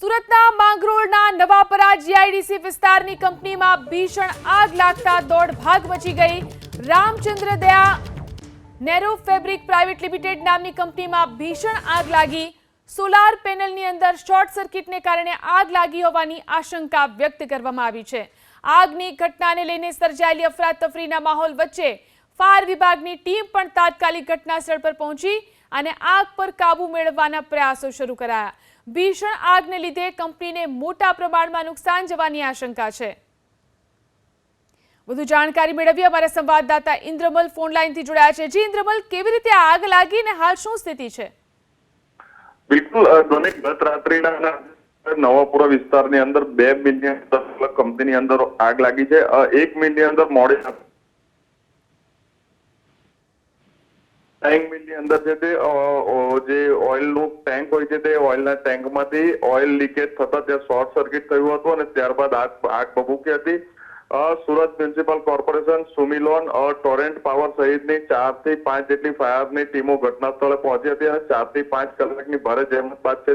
સુરતના માંગરોળના નવાપરા જીઆઈડીસી વિસ્તારની કંપનીમાં ભીષણ આગ લાગતા દોડ ભાગ મચી ગઈ. રામચંદ્ર દયા નેરો ફેબ્રિક પ્રાઇવેટ લિમિટેડ નામની કંપનીમાં ભીષણ આગ લાગી. સોલાર પેનલની અંદર શોર્ટ સર્કિટને કારણે આગ લાગી હોવાની આશંકા વ્યક્ત કરવામાં આવી છે. આગની ઘટનાને લઈને સર્જાયેલી અફરાતફરીના માહોલ વચ્ચે ફાયર વિભાગની ટીમ પણ તાત્કાલિક ઘટના સ્થળ પર પહોંચી અને આગ પર કાબુ મેળવવાના પ્રયાસો શરૂ કરાયા. ભીષણ આગને લીધે કંપનીને મોટા પ્રમાણમાં નુકસાન જવાની આશંકા છે. વધુ જાણકારી મેળવીએ અમારા સંવાદદાતા ઇન્દ્રમલ ફોન લાઈનથી જોડાયા છે. જી ઇન્દ્રમલ, કેવી રીતે આગ લાગી અને હાલ શું સ્થિતિ છે? બિલકુલ ધોની ગત રાત્રિના નવાપુરા વિસ્તારની અંદર બે મિલની અંદર કંપનીની અંદર આગ લાગી છે. એક મિલની અંદર મોડી મિલની અંદર છે તે જે ઓઇલનું ટેન્ક હોય છે તે ઓઇલના ટેન્કમાંથી ઓઇલ લીકેજ થતા ત્યાં શોર્ટ સર્કિટ થયું હતું અને ત્યારબાદ આગ આગ ભભૂકી હતી. Surat municipal corporation, સુમિલોન Torrent power સહિતની ચારથી પાંચ જેટલી ફાયરની ટીમો ઘટના સ્થળે પહોંચી હતી અને ચારથી પાંચ કલાકની ભારે જહેમત બાદ છે